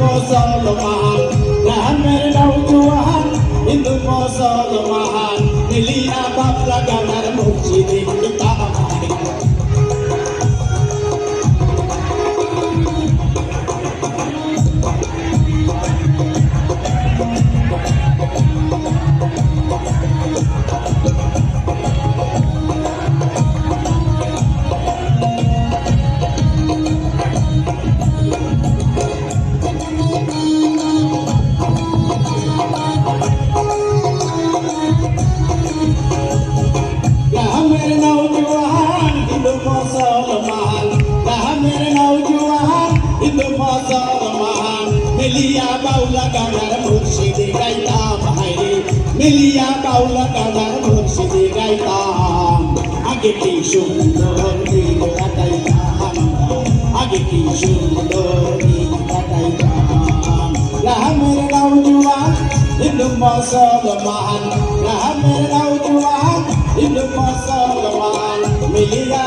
মুসলমান রহমের নৌজওয়ান হিন্দু মুসলমান মিলিয়া বাউলা গানার মুর্শিদে গাইতাম হাইরে মিলিয়া বাউলা গানার মুর্শিদে গাইতাম। আগে কি সুন্দর দিল কাটাইতাম আগে কি সুন্দর দিল কাটাইতাম রাহমের রাও জুয়ান ইবনু মুসলমান। রাহমের রাও জুয়ান ইবনু মুসলমান। মিলিয়া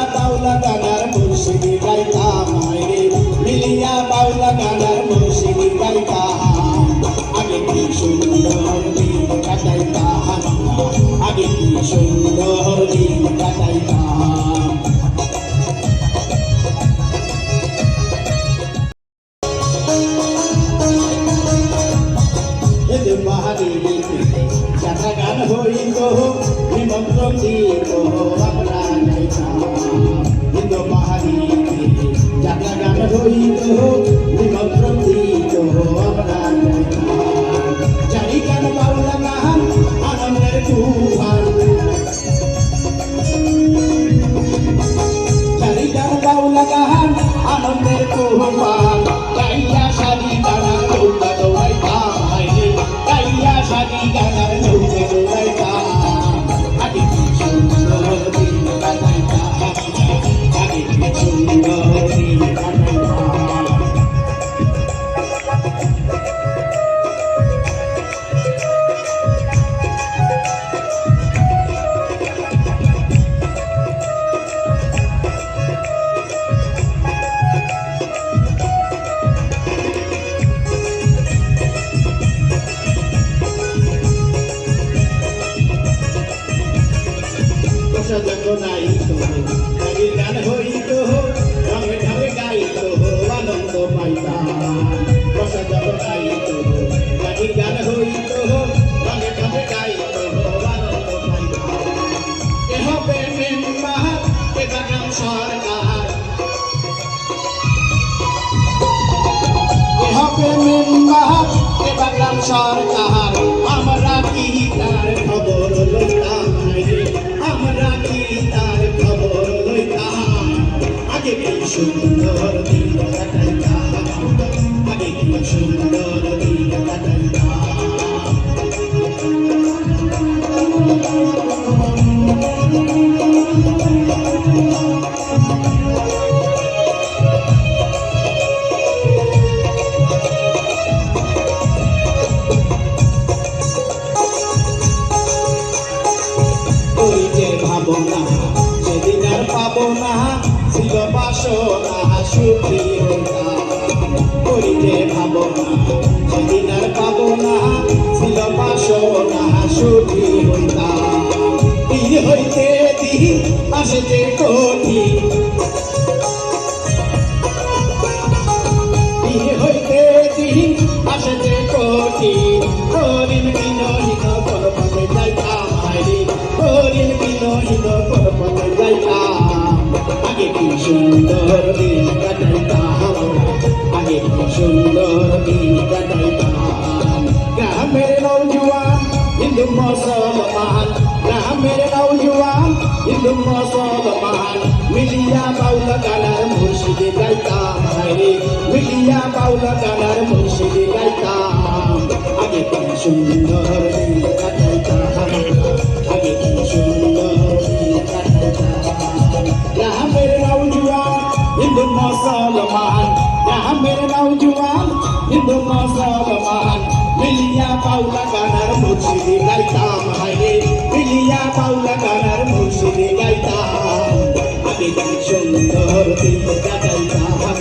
নাইত কবির গান হইত রঙে ঢালে গাইত আনন্দ পাইতাম। প্রসাদ নাইত কবির গান হইত রঙে ঢালে গাইত আনন্দ পাইতাম। এ হবে মেম্বার, এ বাগান সরকার। এ সরকার। সুন্দর যে ভাবনা সেদিন আর পাবো না ছিল বাসনা, সুখী হইতাম পীর হইতে দিন হইতে দিন আসে কঠিন হরিণ বিনহিত পরপথে যাইতাম হরিণ বিনহিত হিন্দু মুসলমান গ্রামের নৌজওয়ান হিন্দু মুসলমান মিলিয়া বাউলা গানার মুর্শিদে গাইতাম হাইরে মিলিয়া বাউলা গানার মুর্শিদে গাইতাম আগে কি সুন্দর দিন কাটাইতাম আগে কি সুন্দর দিন কাটাইতাম গ্রামের নৌজওয়ান হিন্দু মুসলমান গ্রামের নৌজওয়ান হিন্দু মুসলমান মিলিয়া বাউলা গানার মুর্শিদে গাইতাম হাইরে মিলিয়া বাউলা গানার মুর্শিদে গাইতাম। আগে কি সুন্দর দিন কাটাইতাম,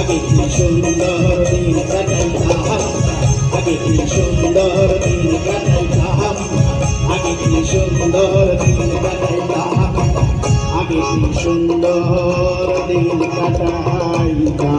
আগে কি সুন্দর দিন কাটাইতাম, আগে কি সুন্দর দিন কাটাইতাম, আগে কি সুন্দর দিন কাটাইতাম, আগে কি সুন্দর দিন কাটাইতাম।